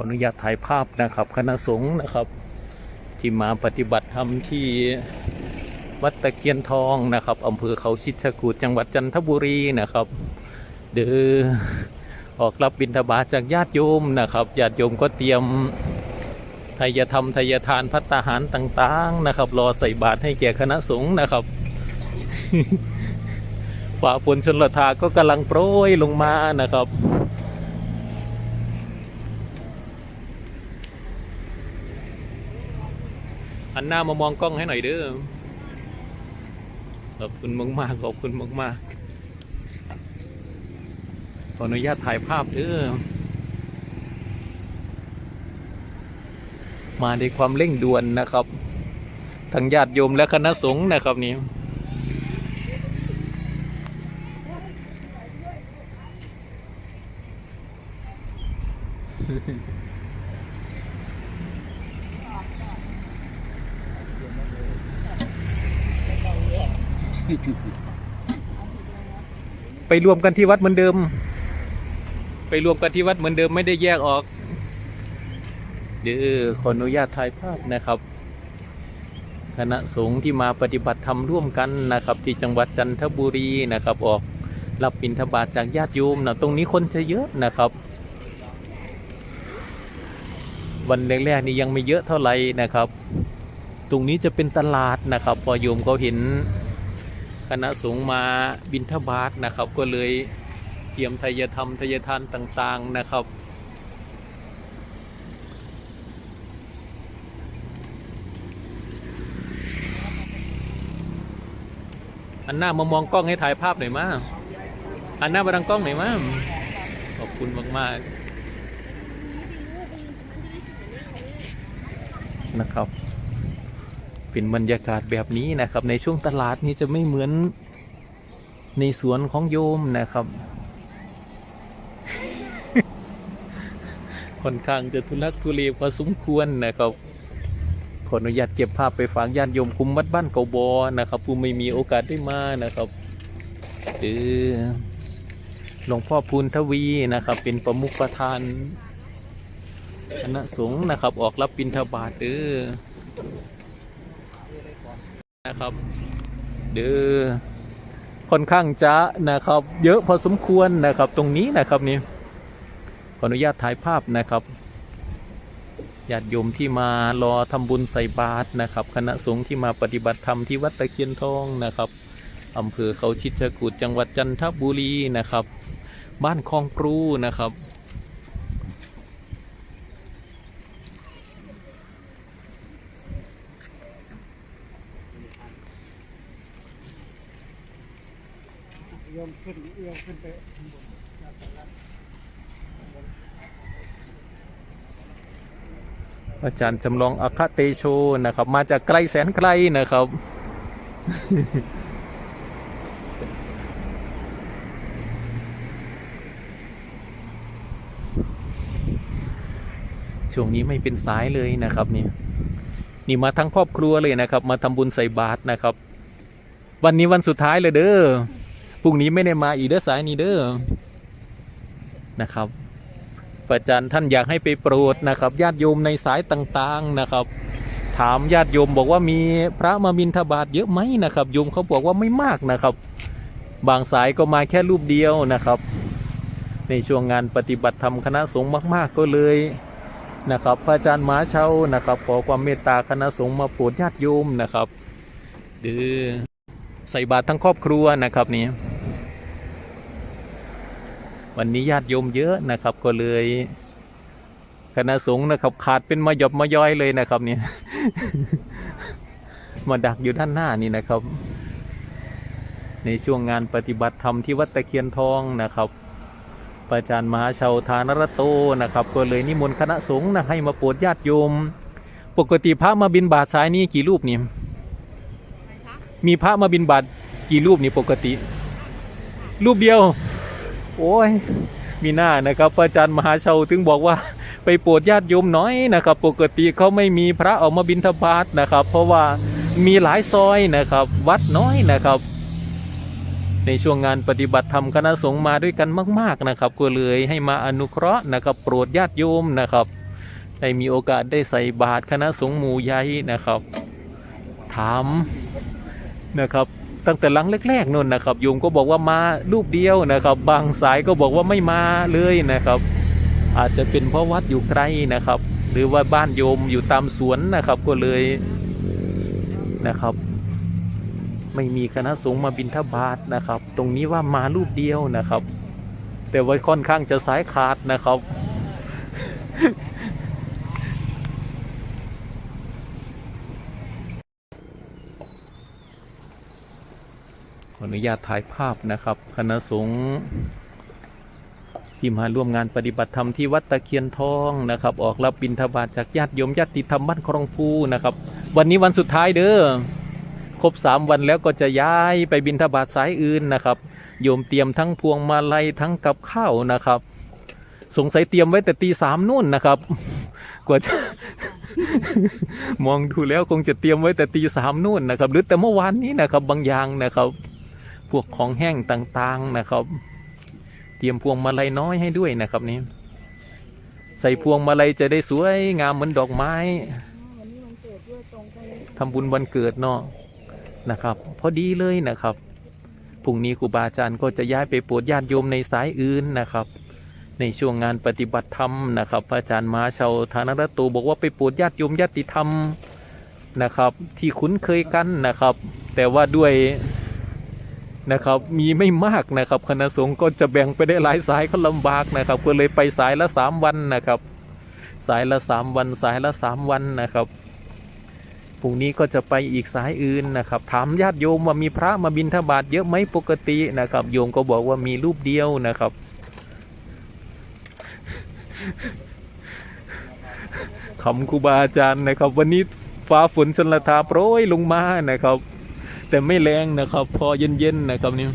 ออนุญาตถ่ายภาพนะครับ คณะสงฆ์นะครับ ที่มาปฏิบัติธรรมที่วัดตะเคียนทองนะครับอำเภอเขาชิดชะกูดจังหวัดจันทบุรีนะครับ เดือออกรับบิณฑบาตจากญาติโยมนะครับญาติโยมก็เตรียมทายธรรมทายทานพัตตาหารต่างๆนะครับ รอใส่บาตรให้แก่คณะสงฆ์นะครับฝ่าฝนชนลทาก็กำลังโปรยลงมานะครับ หันหน้ามามองกล้องให้หน่อยเด้อขอบคุณมากๆขอบคุณมากๆขออนุญาตถ่ายภาพเด้อมาในความเร่งด่วนนะครับทั้งญาติโยมและคณะสงฆ์นะครับนี่ ไปรวมกันที่วัดเหมือนเดิม ไปรวมกันที่วัดเหมือนเดิมไม่ได้แยกออก เดี๋ยวขออนุญาตถ่ายภาพนะครับ คณะสงฆ์ที่มาปฏิบัติธรรมร่วมกันนะครับ ที่จังหวัดจันทบุรีนะครับ ออกรับบิณฑบาตจากญาติโยมนะตรงนี้คนจะเยอะนะครับวันแรกๆนี่ยังไม่เยอะเท่าไหร่นะครับ ตรงนี้จะเป็นตลาดนะครับ พอโยมเขาเห็น คณะสงฆ์มาบิณฑบาตนะครับ ก็เลยเตรียมทายธรรมทายทานต่างๆนะครับอันหน้ามามองกล้องให้ถ่ายภาพหน่อยมาอันหน้ามาดังกล้องหน่อยมาขอบคุณมากๆนะครับ เป็นบรรยากาศแบบนี้นะครับ ในช่วงตลาดนี้จะไม่เหมือนในสวนของโยมนะครับ ค่อนข้างจะทุลักทุเลพอสมควรนะครับขออนุญาตเก็บภาพไปฝากญาติโยมคุมวัดบ้านเกาบอนะครับผู้ไม่มีโอกาสได้มานะครับหรือหลวงพ่อพูนทวีนะครับ เป็นประมุขประธานคณะสงฆ์นะครับ ออกรับบิณฑบาตเออ นะครับ เด้อค่อนข้างจะนะครับ เยอะพอสมควรนะครับตรงนี้นะครับนี่ขออนุญาตถ่ายภาพนะครับญาติโยมที่มารอทำบุญใส่บาตรนะครับ คณะสงฆ์ที่มาปฏิบัติธรรมที่วัดตะเคียนทองนะครับอำเภอเขาชิดชะกูดจังหวัดจันทบุรีนะครับ บ้านคลองปรูนะครับ โยมขึ้นโยมขึ้นไปข้างบนอาจารย์จำลองอัคเตโชนะครับ มาจากไกลแสนไกลนะครับ ช่วงนี้ไม่เป็นสายเลยนะครับนี่นี่มาทั้งครอบครัวเลยนะครับ มาทำบุญใส่บาตรนะครับ วันนี้วันสุดท้ายเลยเด้อ พรุ่งนี้ไม่ได้มาอีเด้อสายนี้เด้อนะครับพระอาจารย์ท่านอยากให้ไปโปรดนะครับญาติโยมในสายต่างๆนะครับ ถามญาติโยมบอกว่ามีพระมาบิณฑบาตเยอะไหมนะครับโยมเขาบอกว่าไม่มากนะครับ บางสายก็มาแค่รูปเดียวนะครับ ในช่วงงานปฏิบัติธรรมคณะสงฆ์มาก ๆ ก็เลยนะครับ พระอาจารย์หมาเช่านะครับ ขอความเมตตาคณะสงฆ์มาโปรดญาติโยมนะครับดือใส่บาตรทั้งครอบครัวนะครับนี่ วันนี้ญาติโยมเยอะนะครับ ก็เลยคณะสงฆ์นะครับ ขาดเป็นมาหยบมาย้อยเลยนะครับเนี่ยมาดักอยู่ด้านหน้านี่นะครับ ในช่วงงานปฏิบัติธรรมที่วัดตะเคียนทองนะครับพระอาจารย์มหาชาวทานรโตนะครับ ก็เลยนิมนต์คณะสงฆ์นะให้มาโปรดญาติโยม ปกติพระมาบินบาตสายนี้กี่รูปนี่มีพระมาบินบาตกี่รูปนี่ปกติ รูปเดียว โอ้ย มีหน้านะครับพระอาจารย์มหาเชาถึงบอกว่าไปโปรดญาติโยมน้อยนะครับ ปกติเขาไม่มีพระออกมาบิณฑบาตนะครับ เพราะว่ามีหลายซอยนะครับ วัดน้อยนะครับ ในช่วงงานปฏิบัติธรรมคณะสงฆ์มาด้วยกันมาก ๆนะครับ ก็เลยให้มาอนุเคราะห์นะครับ โปรดญาติโยมนะครับได้มีโอกาสได้ใส่บาตรคณะสงฆ์หมู่ใหญ่นะครับ ถามนะครับ ตั้งแต่หลังแรกๆนู่นนะครับโยมก็บอกว่ามารูปเดียวนะครับ บางสายก็บอกว่าไม่มาเลยนะครับ อาจจะเป็นเพราะวัดอยู่ไกลนะครับ หรือว่าบ้านโยมอยู่ตามสวนนะครับก็เลยนะครับ ไม่มีคณะสงฆ์มาบิณฑบาตนะครับ ตรงนี้ว่ามารูปเดียวนะครับ แต่ว่าค่อนข้างจะสายขาดนะครับ ออนุญาตถ่ายภาพนะครับ คณะสงฆ์ที่มาร่วมงานปฏิบัติธรรมที่วัดตะเคียนทองนะครับ ออกรับบิณฑบาตจากญาติโยมญาติธรรมบ้านครองภูนะครับ วันนี้วันสุดท้ายเด้อครบสามวันแล้วก็จะย้ายไปบิณฑบาตสายอื่นนะครับ โยมเตรียมทั้งพวงมาลัยทั้งกับข้าวนะครับ สงสัยเตรียมไว้แต่ตีสามนู่นนะครับ กว่าจะมองดูแล้วคงจะเตรียมไว้แต่ตีสามนู่นนะครับ หรือแต่เมื่อวานนี้นะครับบางอย่างนะครับ พวกของแห้งต่างๆนะครับ เตรียมพวงมาลัยน้อยให้ด้วยนะครับนี่ใส่พวงมาลัยจะได้สวยงามเหมือนดอกไม้ทำบุญวันเกิดเนาะนะครับ พอดีเลยนะครับพรุ่งนี้ครูบาอาจารย์ก็จะย้ายไปโปรดญาติโยมในสายอื่นนะครับ ในช่วงงานปฏิบัติธรรมนะครับพระอาจารย์มาชาวธานรัตโตบอกว่าไปโปรดญาติโยมญาติธรรมนะครับ ที่คุ้นเคยกันนะครับ แต่ว่าด้วย นะครับมีไม่มากนะครับคณะสงฆ์ก็จะแบ่งไปได้หลายสายก็ลำบากนะครับก็เลยไปสายละสามวันนะครับ สายละสามวันสายละสามวันนะครับพรุ่งนี้ก็จะไปอีกสายอื่นนะครับ ถามญาติโยมว่ามีพระมาบิณฑบาตเยอะไหมปกตินะครับ โยมก็บอกว่ามีรูปเดียวนะครับ คำครูบาอาจารย์นะครับ วันนี้ฟ้าฝนชนละทาโปรยลงมานะครับ แต่ไม่แรงนะครับ พอเย็นๆนะครับนี่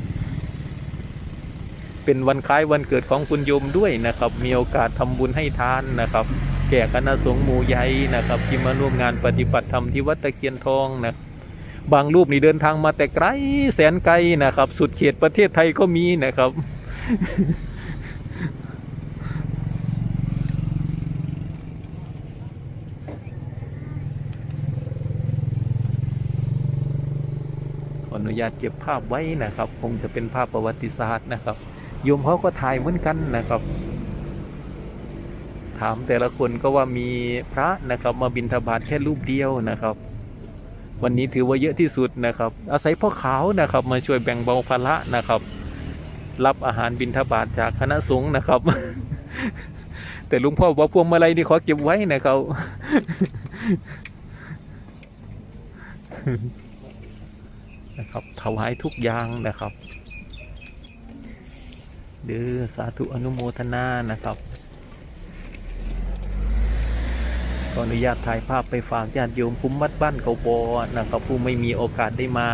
เป็นวันคล้ายวันเกิดของคุณโยมด้วยนะครับ มีโอกาสทำบุญให้ทานนะครับ แก่คณะสงฆ์หมู่ใหญ่นะครับ ที่มาร่วมงานปฏิบัติธรรมที่วัดตะเคียนทองนะบางรูปนี่เดินทางมาแต่ไกลแสนไกลนะครับ สุดเขตประเทศไทยก็มีนะครับ ออนุญาตเก็บภาพไว้นะครับ คงจะเป็นภาพประวัติศาสตร์นะครับโยมเขาก็ถ่ายเหมือนกันนะครับ ถามแต่ละคนก็ว่ามีพระนะครับ มาบิณฑบาตแค่รูปเดียวนะครับ วันนี้ถือว่าเยอะที่สุดนะครับ อาศัยพ่อขาวนะครับ มาช่วยแบ่งเบาภาระนะครับ รับอาหารบิณฑบาตจากคณะสงฆ์นะครับ แต่ลุงพ่อบอกพวงมาลัยนี่ขอเก็บไว้นะครับ นะครับถวายทุกอย่างนะครับเดือสาธุอนุโมทนานะครับขออนุญาตถ่ายภาพไปฝากญาติโยมคุ้มวัดบ้านเขาบอนะครับ ผู้ไม่มีโอกาสได้มา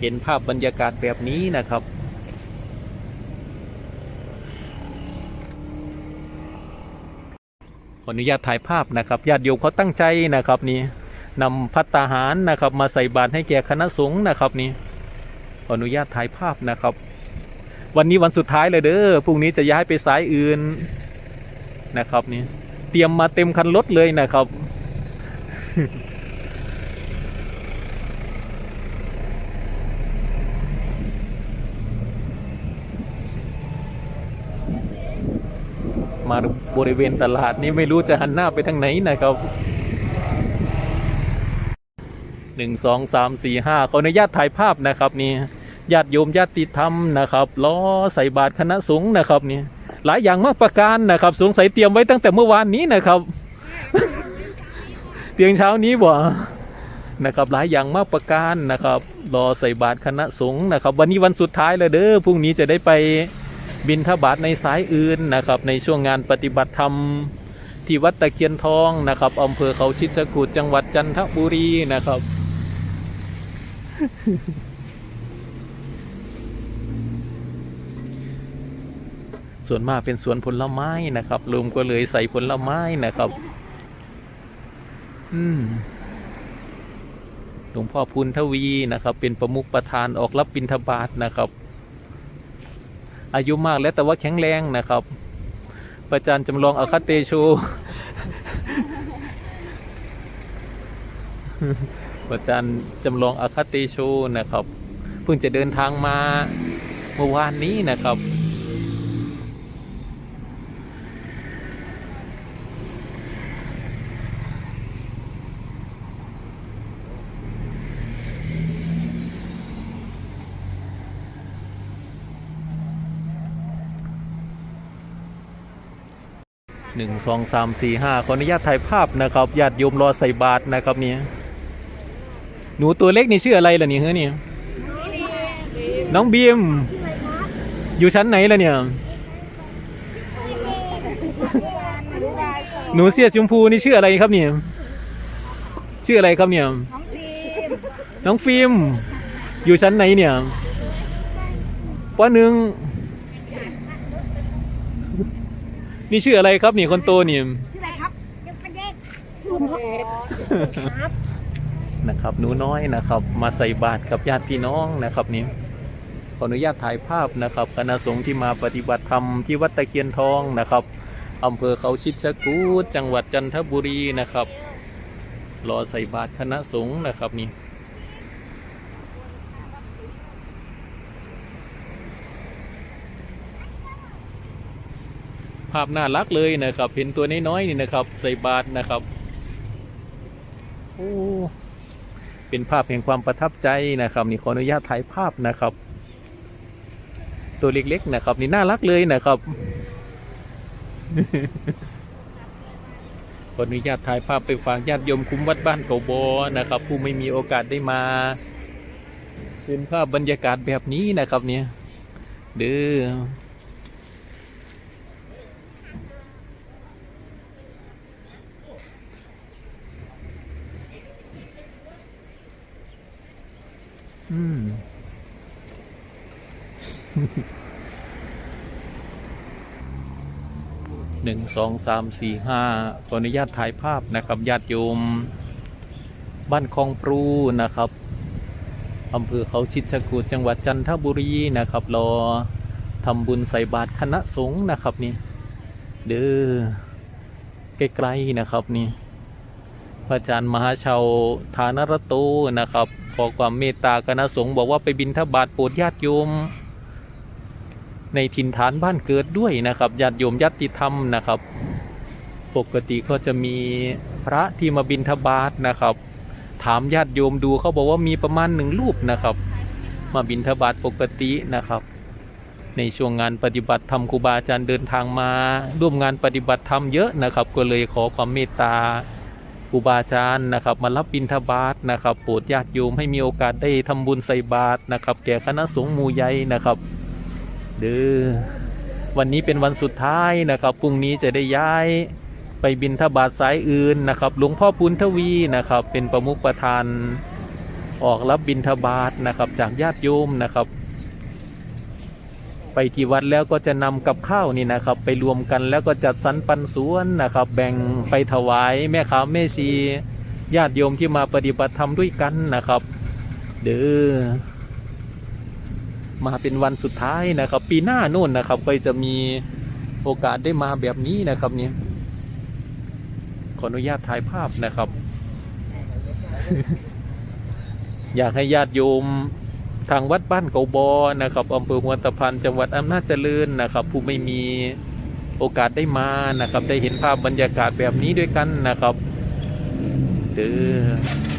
เห็นภาพบรรยากาศแบบนี้นะครับขออนุญาตถ่ายภาพนะครับญาติโยมเขาตั้งใจนะครับนี่ นำพัตตาหารนะครับ มาใส่บาตรให้แก่คณะสงฆ์นะครับนี่ขออนุญาตถ่ายภาพนะครับ วันนี้วันสุดท้ายเลยเด้อพรุ่งนี้จะย้ายไปสายอื่นนะครับนี่เตรียมมาเต็มคันรถเลยนะครับมาบริเวณตลาดนี้ไม่รู้จะหันหน้าไปทางไหนนะครับ หนึ่งสองสามสี่ห้าขออนุญาตถ่ายภาพนะครับนี่ญาติโยมญาติธรรมนะครับล้อใส่บาตรคณะสงฆ์นะครับนี่หลายอย่างมากประการนะครับสงสัยเตรียมไว้ตั้งแต่เมื่อวานนี้นะครับ เตียงเช้านี้บ่นะครับหลายอย่างมากประการนะครับรอใส่บาตรคณะสงฆ์นะครับ วันนี้วันสุดท้ายแล้วเด้อพรุ่งนี้จะได้ไปบินทบาทในสายอื่นนะครับ ในช่วงงานปฏิบัติธรรมที่วัดตะเคียนทองนะครับอำเภอเขาชิดสกุดจังหวัดจันทบุรีนะครับ ส่วนมากเป็นสวนผลไม้นะครับลุงก็เลยใส่ผลไม้นะครับ อืมหลวงพ่อพุนทวีนะครับ เป็นประมุขประธานออกรับบิณฑบาตนะครับ อายุมากแล้วแต่ว่าแข็งแรงนะครับประจันจำลองอาคาเตชู อาจารย์จำลองอาคาตโชนะครับ เพิ่งจะเดินทางมาเมื่อวานนี้นะครับ หนึ่งสองสามสี่ห้าขออนุญาตถ่ายภาพนะครับญาติโยมรอใส่บาตรนะครับเนี่ย หนูตัวเล็กนี่ชื่ออะไรล่ะเนี่ยเฮ้ยเนี่ยน้องบีม อยู่ชั้นไหนล่ะเนี่ย หนูเสื้อชมพูนี่ชื่ออะไรครับเนี่ย ชื่ออะไรครับเนี่ยน้องพิมพ์น้องฟิล์ม อยู่ชั้นไหนเนี่ยปหนึ่งนี่ชื่ออะไรครับนี่คนโตนี่ชื่ออะไรครับยังเป็นเด็ก นะครับหนูน้อยนะครับ มาใส่บาตรกับญาติพี่น้องนะครับนี่ขออนุญาตถ่ายภาพนะครับคณะสงฆ์ที่มาปฏิบัติธรรมที่วัดตะเคียนทองนะครับอำเภอเขาชิดชะกูดจังหวัดจันทบุรีนะครับ รอใส่บาตรคณะสงฆ์นะครับนี่ภาพน่ารักเลยนะครับ เห็นตัวน้อยๆนี่นะครับ ใส่บาตรนะครับ โอ้ เป็นภาพแห่งความประทับใจนะครับนี่ขออนุญาตถ่ายภาพนะครับ ตัวเล็กๆนะครับ นี่น่ารักเลยนะครับขออนุญาตถ่ายภาพไปฝากญาติโยมคุ้มวัดบ้านเกาบอนะครับ ผู้ไม่มีโอกาสได้มาเป็นภาพบรรยากาศแบบนี้นะครับเนี่ยเด้อ อืมหนึ่งสองสามสี่ห้าขออนุญาตถ่ายภาพนะครับญาติโยม บ้านคลองปรูนะครับอำเภอเขาชิดชะกูดจังหวัดจันทบุรีนะครับรอทำบุญใส่บาตรคณะสงฆ์นะครับนี่เด้อใกล้ๆนะครับนี่พระอาจารย์มหาชาวฐานรโตนะครับ ขอความเมตตาคณะสงฆ์บอกว่าไปบิณฑบาตโปรดญาติโยม ในถิ่นฐานบ้านเกิดด้วยนะครับญาติโยมญาติธรรมนะครับ ปกติก็จะมีพระที่มาบิณฑบาตนะครับ ถามญาติโยมดูเขาบอกว่ามีประมาณหนึ่งรูปนะครับ มาบิณฑบาตปกตินะครับ ในช่วงงานปฏิบัติธรรมครูบาอาจารย์เดินทางมา ร่วมงานปฏิบัติธรรมเยอะนะครับ ก็เลยขอความเมตตา รูบาอาจารย์นะครับ มารับบิณฑบาตนะครับโปรดญาติโยมให้มีโอกาสได้ทำบุญใส่บาตรนะครับ แก่คณะสงฆ์หมู่ใหญ่นะครับเด้อวันนี้เป็นวันสุดท้ายนะครับพรุ่งนี้จะได้ย้ายไปบินทบาทสายอื่นนะครับหลวงพ่อปุณทวีนะครับ เป็นประมุขประธานออกรับบินทบาทนะครับจากญาติโยมนะครับ ไปที่วัดแล้วก็จะนำกับข้าวนี่นะครับ ไปรวมกันแล้วก็จัดสรรปันส่วนนะครับ แบ่งไปถวายแม่ขาวแม่ชีญาติโยมที่มาปฏิบัติธรรมด้วยกันนะครับ เด้อมาเป็นวันสุดท้ายนะครับ ปีหน้าโน่นนะครับ ก็จะมีโอกาสได้มาแบบนี้นะครับเนี่ยขออนุญาตถ่ายภาพนะครับ อยากให้ญาติโยม ทางวัดบ้านเกาบอนะครับอำเภอหัวตะพันจังหวัดอำนาจเจริญนะครับ ผู้ไม่มีโอกาสได้มานะครับ ได้เห็นภาพบรรยากาศแบบนี้ด้วยกันนะครับเด้อ